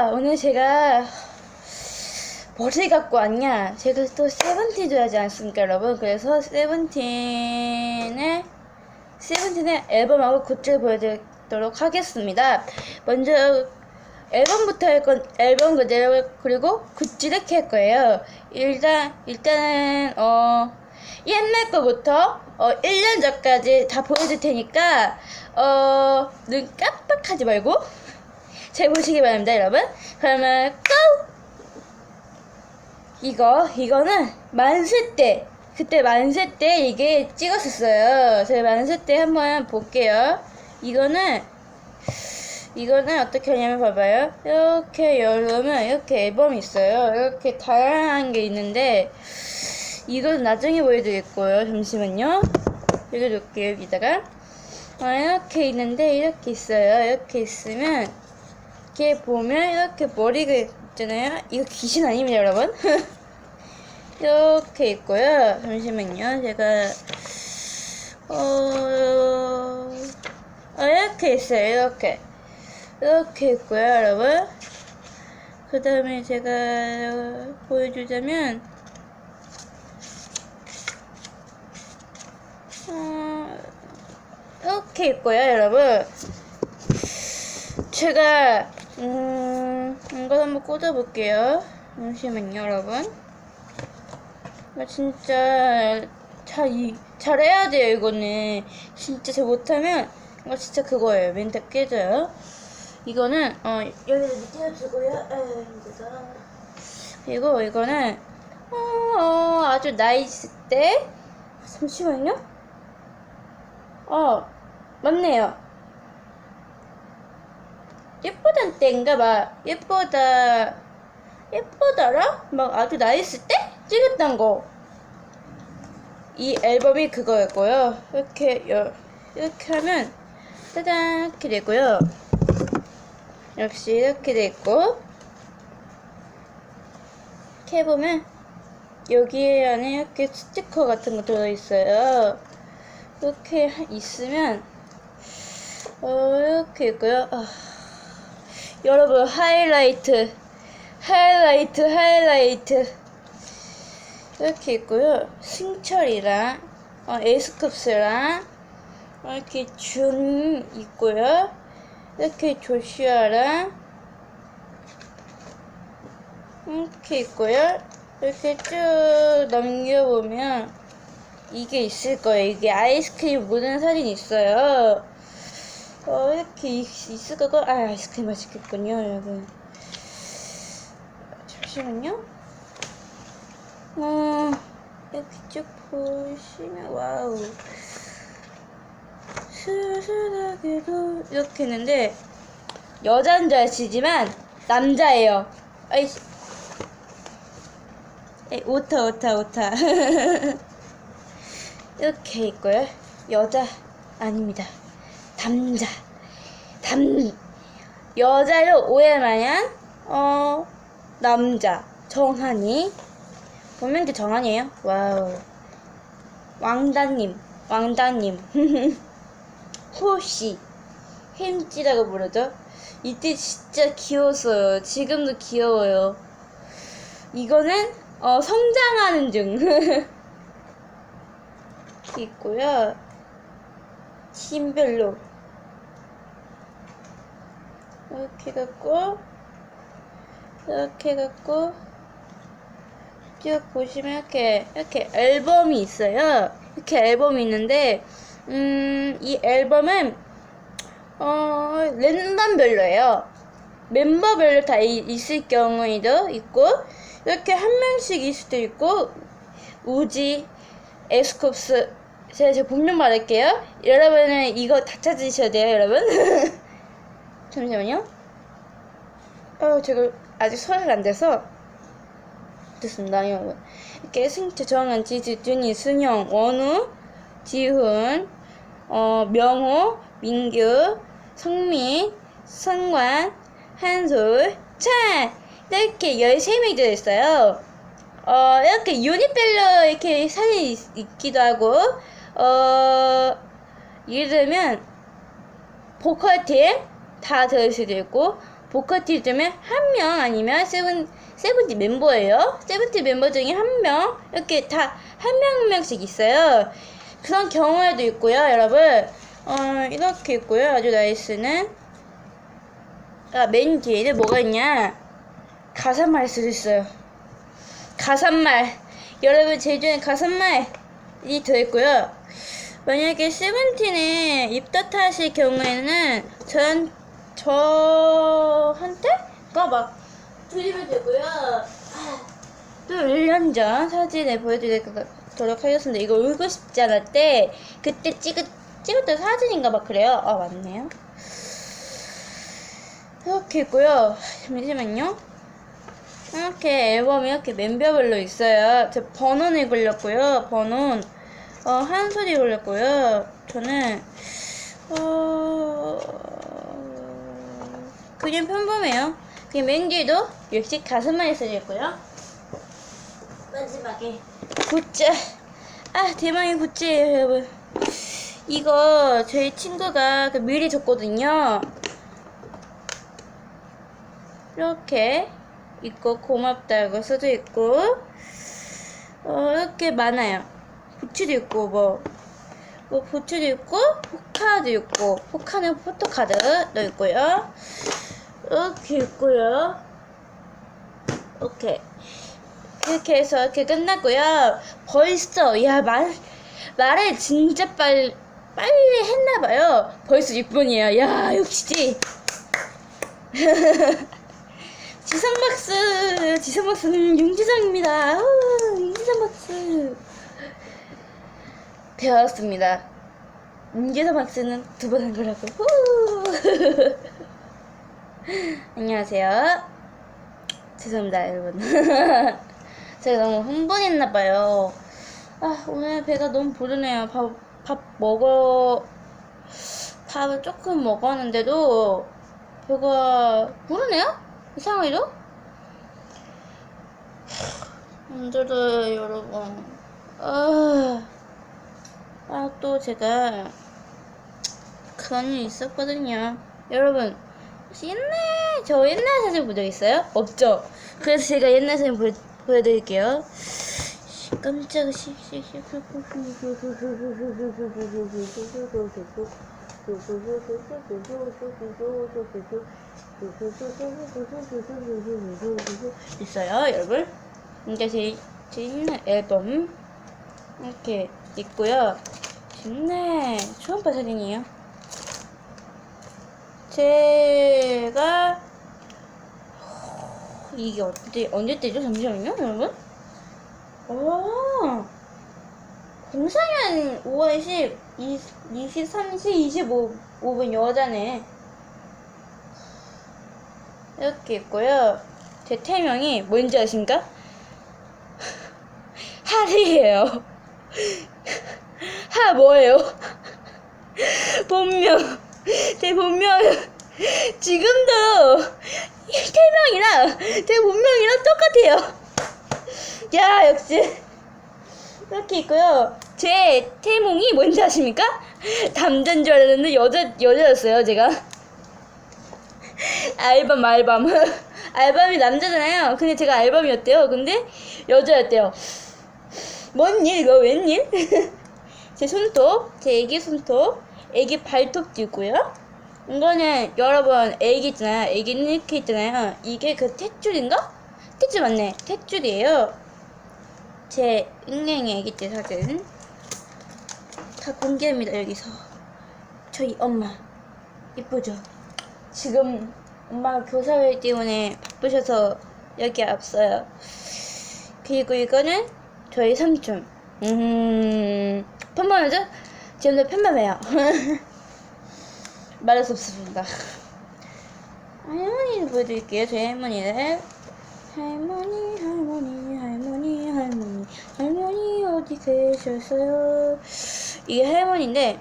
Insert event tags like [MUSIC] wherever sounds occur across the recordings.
아, 오늘 제가 뭐를 갖고 왔냐? 제가 또 세븐틴 줘야지 않습니까, 여러분? 그래서 세븐틴의 세븐틴의 앨범하고 굿즈를 보여드리도록 하겠습니다. 먼저 앨범부터 할 건 앨범 그대로 그리고 굿즈를 할 거예요. 일단 일단은 어 옛날 거부터 어 1년 전까지 다 보여줄 테니까 어 눈 깜빡하지 말고 잘 보시기 바랍니다, 여러분. 그러면 고! 이거 이거는 만세 때 그때 만세 때 이게 찍었었어요. 제가 만세 때 한번 볼게요. 이거는 이거는 어떻게 하냐면 봐봐요. 이렇게 열으면 이렇게 앨범이 있어요. 이렇게 다양한 게 있는데 이건 나중에 보여드리겠고요. 잠시만요. 여기 놓을게요. 여기다가 어, 이렇게 있는데 이렇게 있어요. 이렇게 있으면 이렇게 보면 이렇게 머리가 있잖아요. 이거 귀신 아닙니다, 여러분. [LAUGHS] 이렇게 있고요. 잠시만요. 제가 어, 어 이렇게 있어요. 이렇게 이렇게 있고요, 여러분. 그 다음에 제가 보여주자면 어, 이렇게 있고요, 여러분. 제가 음 이거 한번 꽂아볼게요. 잠시만요, 여러분. 나 진짜 잘 이, 잘해야 돼요, 이거는. 진짜 잘 못하면 이거 진짜 그거예요. 멘탈 깨져요. 이거는 어 여기 밑에 두고요. 에, 이거다. 그리고 이거는 어, 어, 아주 나이스 때 잠시만요. 어 맞네요. 예쁘단 때인가 봐. 예쁘다. 예쁘더라? 막 아주 나이스 때 찍었던 거. 이 앨범이 그거였고요. 이렇게 여, 이렇게 하면 짜잔 이렇게 되고요. 역시 이렇게 돼 있고 이렇게 해보면 여기 안에 이렇게 스티커 같은 거 들어있어요. 이렇게 있으면 어, 이렇게 있고요. 아, 여러분 하이라이트 하이라이트 하이라이트 이렇게 있고요. 승철이랑 어, 에스쿱스랑 이렇게 준 있고요. 이렇게 조슈아랑 이렇게 있고요. 이렇게 쭉 넘겨보면 이게 있을 거예요. 이게 아이스크림 묻은 사진이 있어요. 어, 이렇게 있- 있을 거고, 아, 아이스크림 맛있겠군요, 여러분. 잠시만요. 어, 이렇게 쭉 보시면, 와우. 슬슬하게도 이렇게 했는데, 여자인 줄 아시지만, 남자예요. 아이씨. 에이, 오타, 오타, 오타. [LAUGHS] 이렇게 있고요. 여자 아닙니다. 남자. 남 여자를 오해마냥 어 남자 정한이 보면 게 정한이에요. 와우. 왕다님, 왕다님. 호시 햄찌라고 부르죠. 이때 진짜 귀여웠어요. 지금도 귀여워요. 이거는 어 성장하는 중. [LAUGHS] 있고요. 팀별로 이렇게 갖고 이렇게 갖고 쭉 보시면 이렇게 이렇게 앨범이 있어요. 이렇게 앨범이 있는데 음, 이 앨범은 어, 랜덤별로예요. 멤버별로 다 이- 있을 경우에도 있고 이렇게 한 명씩일 수도 있고 우지, 에스쿱스 제가 제가 본명 말할게요. 여러분은 이거 다 찾으셔야 돼요, 여러분. [LAUGHS] 잠시만요. 어, 제가 아직 소화가 안 돼서 됐습니다, 여러분. 이렇게 승채, 정은, 지지, 준이, 순영, 원우, 지훈, 어, 명호, 민규, 성민, 성관, 한솔, 찬 이렇게 13명이 들어있어요. 어, 이렇게 유닛별로 이렇게 사진이 있- 있기도 하고, 어, 예를 들면, 보컬팀 다 들을 수도 있고, 보컬팀 중에 한 명 아니면 세븐 세븐틴 멤버예요. 세븐틴 멤버 중에 한 명 이렇게 다 한 명 한 명씩 있어요. 그런 경우에도 있고요, 여러분. 어 이렇게 있고요. 아주 나이스는 아, 맨 뒤에는 뭐가 있냐? 가사말 쓸 수 있어요. 가사말. 여러분 제주에 가사말이 들어있고요. 만약에 세븐틴에 입덧하실 경우에는 전 저한테가 막 드리면 되고요. 아, 또 1년 전 사진을 보여드리도록 하겠습니다. 이거 울고 싶지 때 그때 찍은 찍었던 사진인가 막 그래요. 아 맞네요. 이렇게 있고요. 잠시만요. 이렇게 앨범이 이렇게 멤버별로 있어요. 저 번호를 걸렸고요. 번호 어, 한 소리 걸렸고요. 저는 어 그냥 평범해요. 그냥 맨 뒤에도 역시 가슴만 써있고요. 마지막에 굿즈. 아 대망의 굿즈예요, 여러분. 이거 저희 친구가 그 미리 줬거든요. 이렇게 있고 고맙다고 써져 있고 어, 이렇게 많아요. 부츠도 있고 뭐, 뭐 부츠도 있고 포카도 있고 포카는 포토카드도 있고요. 이렇게 있고요. 오케이. 이렇게 해서 이렇게 끝났고요. 벌써 야 말 말을 진짜 빨리 빨리 했나봐요. 벌써 6분이에요. 야 역시 [LAUGHS] 지성박스 지성박스는 윤지성입니다. 우, 윤지성박스 배웠습니다. 윤지성박스는 두 번 한 거라고. [LAUGHS] 우. [LAUGHS] 안녕하세요. 죄송합니다, 여러분. [LAUGHS] 제가 너무 흥분했나봐요. 아, 오늘 배가 너무 부르네요. 밥, 밥 먹어. 밥을 조금 먹었는데도 배가 부르네요? 이상하게도? [SIGHS] 힘들어요, 여러분. 아, 아, 또 제가 그런 일이 있었거든요. 여러분, 혹시 옛날, 저 옛날 사진 본 적 있어요? 없죠? 그래서 제가 옛날 사진 보여, 보여드릴게요. 씨. 있어요, 여러분. 이게 제, 제 옛날 앨범 이렇게 있고요. 옛날 초음파 사진이에요. 제가 이게 언제 언제 때죠? 잠시만요, 여러분. 오, 04년 5월 10, 23시 25, 5분 여자네. 이렇게 있고요. 제 태명이 뭔지 아십니까? [LAUGHS] 하리예요. [LAUGHS] 하 뭐예요? [LAUGHS] 본명. 제 본명은 지금도 이 태명이랑 제 본명이랑 똑같아요. 야 역시 이렇게 있고요. 제 태몽이 뭔지 아십니까? 남자인 줄 알았는데 여자 여자였어요 제가. 알밤 알밤 알밤이 남자잖아요. 근데 제가 알밤이었대요. 근데 여자였대요. 뭔일 이거 웬일? [LAUGHS] 제 손톱, 제 애기 손톱, 애기 발톱도 있고요. 이거는 여러분 애기 있잖아요. 애기는 이렇게 있잖아요. 이게 그 탯줄인가? 탯줄 맞네. 탯줄이에요. 제 은행의 애기 때 사진 다 공개합니다 여기서. 저희 엄마 이쁘죠? 지금 엄마가 교사회 때문에 바쁘셔서 여기 없어요. 그리고 이거는 저희 삼촌. 음, 편만하죠? 지금도 편만해요. [LAUGHS] 말할 수 없습니다. 할머니를 보여드릴게요. 저희 할머니를. 할머니, 할머니, 할머니, 할머니, 할머니 어디 계셨어요? 이게 할머니인데,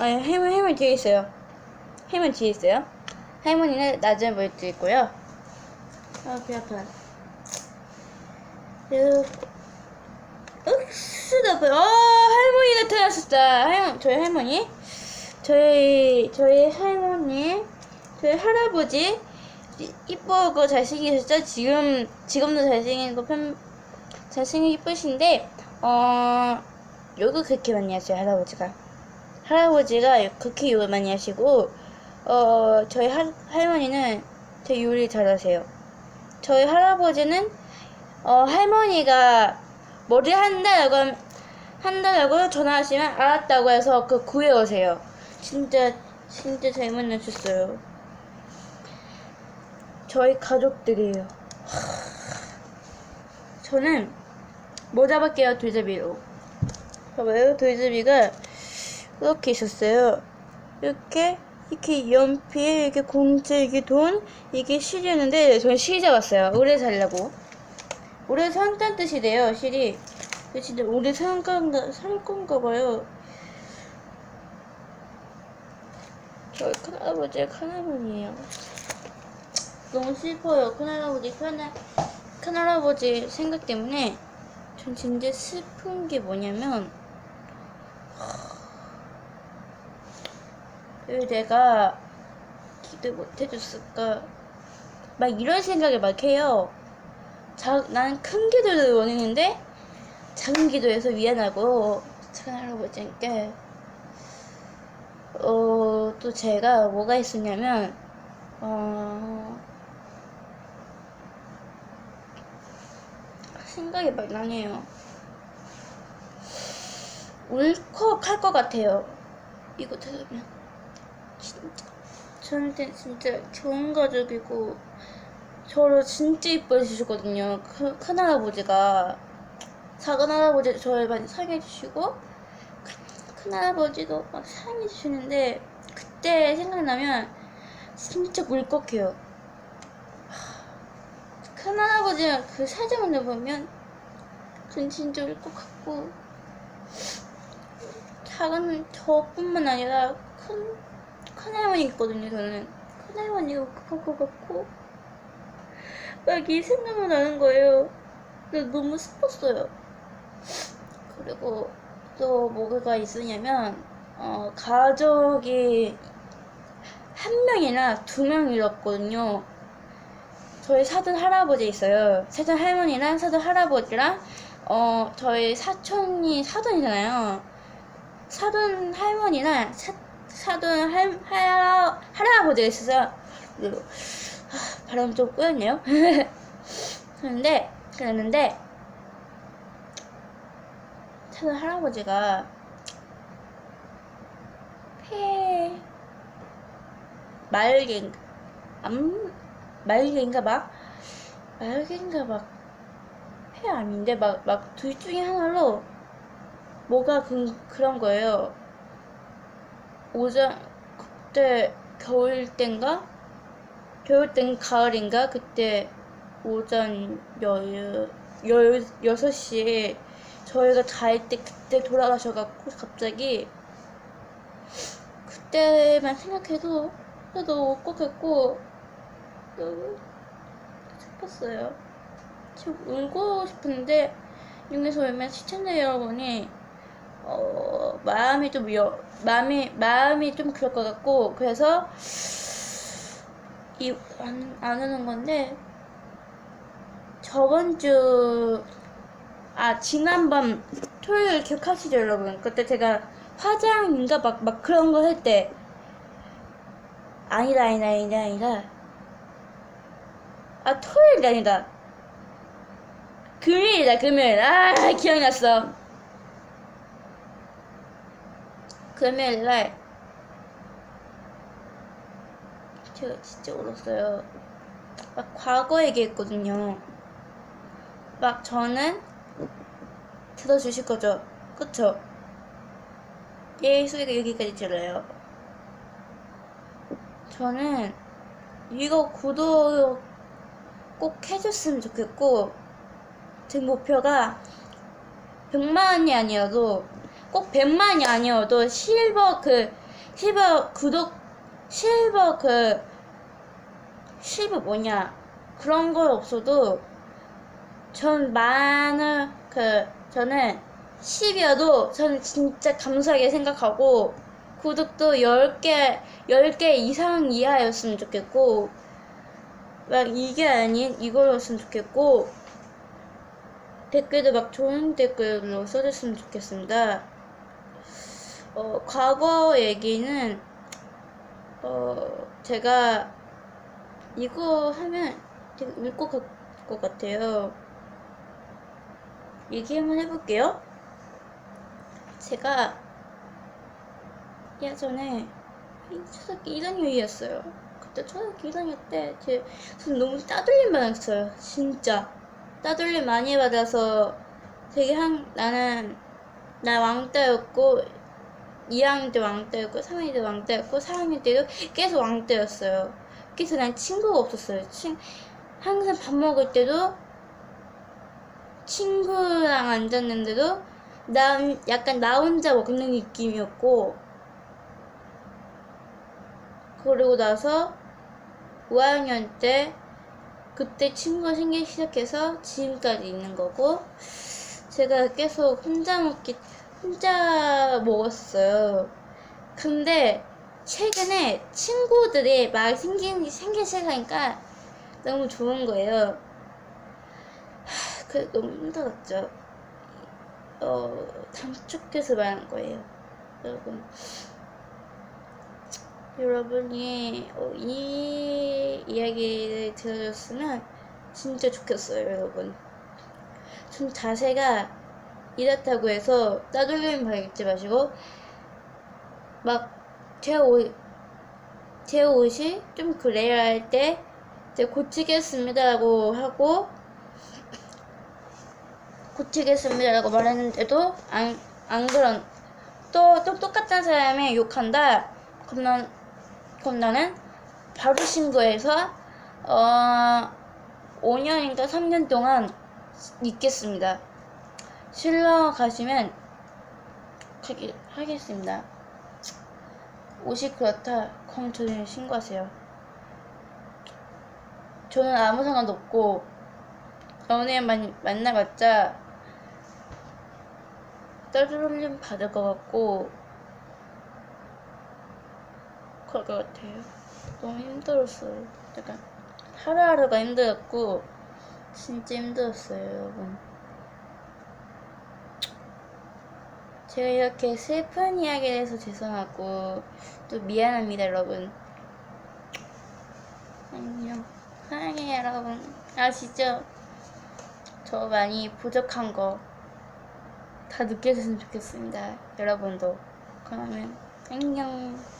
아니, 할머니, 할머니 뒤에 있어요. 할머니 뒤에 있어요. 할머니는 나중에 보여드리고요. 아, 배 아파. 윽 수다 아, 할머니 나타났었다. 할, 저희 할머니. 저희, 저희 할머니, 저희 할아버지, 이- 이쁘고 잘생기셨죠? 지금 지금도 잘생기고 편 잘생기고 이쁘신데 어 욕을 그렇게 많이 하세요 할아버지가 할아버지가 그렇게 욕을 많이 하시고 어 저희 할, 할머니는 되게 요리 잘하세요 저희 할아버지는 어 할머니가 머리 한다라고 함- 한다라고 전화하시면 알았다고 해서 그 구해 오세요 진짜 진짜 잘 만나셨어요 저희 가족들이에요. 저는 뭐 잡을게요, 돌잡이로. 봐봐요, 돌잡이가 이렇게 있었어요. 이렇게, 이렇게 연필, 이렇게 공채, 이게 돈, 이게 실이었는데, 저는 실 잡았어요. 오래 살려고. 오래 산다는 뜻이 돼요, 실이. 근데 진짜 오래 살 건가, 살 건가 봐요. 저희 큰할아버지의 큰할머니예요. 너무 슬퍼요. 큰할아버지, 큰할, 큰할아버지 생각 때문에 전 진짜 슬픈 게 뭐냐면 왜 내가 기도 못 해줬을까? 막 이런 생각을 막 해요. 자, 나는 큰 기도를 원했는데 작은 기도에서 미안하고 큰할아버지께 어, 또 제가 뭐가 있었냐면 어, 생각이 막 나네요. 울컥할 것 같아요. 이거 들으면. 진짜. 저한테 진짜 좋은 가족이고, 저를 진짜 이뻐해 주시거든요. 그, 큰할아버지가. 작은 할아버지도 저를 많이 사랑해 주시고, 큰- 큰할아버지도 막 사랑해 주시는데, 그때 생각나면 진짜 울컥해요. 큰 할아버지가 그 사진을 보면 전 진짜 울것 같고 작은 저뿐만 아니라 큰 큰할머니 있거든요 저는 큰할머니가 울컥할 것 같고 막이 생각만 나는 거예요 그래서 너무 슬펐어요 그리고 또 뭐가 있으냐면 어 가족이 한 명이나 두 명이었거든요 저희 사돈 할아버지 있어요. 사돈 할머니랑 사돈 할아버지랑 어 저희 사촌이 사돈이잖아요. 사돈 할머니랑 사, 사돈 할, 할 할아버지가 있어서 바람 좀 꼬였네요. 그런데 그랬는데 사돈 할아버지가 폐 말갱 암 말개인가 막 말개인가 막 폐 아닌데 막 막 둘 중에 하나로 뭐가 그, 그런 거예요. 오전 그때 겨울 땐가 겨울 땐 가을인가 그때 오전 열, 열, 여섯 시에 저희가 잘 때 그때 돌아가셔갖고 갑자기 그때만 생각해도 저도 울컥했고 너무 슬펐어요. 지금 울고 싶은데 여기서 보면 시청자 여러분이 어, 마음이 좀 여, 마음이 마음이 좀 그럴 것 같고 그래서 이 안 안 하는 건데 저번 주 아 지난밤 토요일 기억하시죠 여러분? 그때 제가 화장인가 막 막 그런 거 할 때 아니다 아니다 아니다 아니다. 아 토요일이 아니다. 금요일이다 금요일. 아 기억났어. 금요일날 제가 진짜 울었어요. 막 과거 얘기했거든요. 막 저는 들어주실 거죠? 그쵸? 예 소리가 여기까지 들려요. 저는 이거 구독 꼭 해줬으면 좋겠고 제 목표가 100만원이 아니어도 꼭 100만이 아니어도 실버 그 실버 구독 실버 그 실버 뭐냐 그런 거 없어도 전 많은 그 저는 10이어도 저는 진짜 감사하게 생각하고 구독도 10개 10개 이상 이하였으면 좋겠고 막 이게 아닌 이거였으면 좋겠고 댓글도 막 좋은 댓글로 써줬으면 좋겠습니다. 어, 과거 얘기는 어, 제가 이거 하면 되게 울것 것 같아요. 얘기 한번 해볼게요. 제가 예전에 초등학교 1학년이었어요. 그때 초등학교 1학년 때 제, 저는 너무 따돌림 받았어요. 진짜. 따돌림 많이 받아서 되게 한, 나는, 나 왕따였고, 2학년 때 왕따였고, 3학년 때 왕따였고, 4학년 때도 계속 왕따였어요. 그래서 난 친구가 없었어요. 친, 항상 밥 먹을 때도 친구랑 앉았는데도 난 약간 나 혼자 먹는 느낌이었고 그러고 나서 5학년 때 그때 친구가 생기기 시작해서 지금까지 있는 거고 제가 계속 혼자 먹기 혼자 먹었어요. 근데 최근에 친구들이 막 생긴 생긴 시작하니까 너무 좋은 거예요. 하, 그 너무 힘들었죠. 어 단축해서 말한 거예요, 여러분. 여러분이 어, 이 이야기를 들어줬으면 진짜 좋겠어요, 여러분. 좀 자세가 이렇다고 해서 따돌림 받지 마시고 막 제 옷, 제 옷이 좀 그래야 할 때 이제 고치겠습니다라고 하고 고치겠습니다라고 말했는데도 안, 안 그런 또, 또 똑같은 사람이 욕한다? 그럼 난, 그럼 나는 바로 신고해서 어 5년인가 3년 동안 있겠습니다. 실러 가시면 하겠습니다 옷이 그렇다 저는 신고하세요 저는 아무 상관도 없고 연예인 만나봤자 따돌림 받을 것 같고 그럴 것 같아요. 너무 힘들었어요. 약간 하루하루가 힘들었고 진짜 힘들었어요, 여러분. 제가 이렇게 슬픈 이야기를 해서 죄송하고 또 미안합니다, 여러분. 안녕. 사랑해요, 여러분. 아시죠? 저 많이 부족한 거 다 느껴졌으면 좋겠습니다. 여러분도. 그러면 안녕.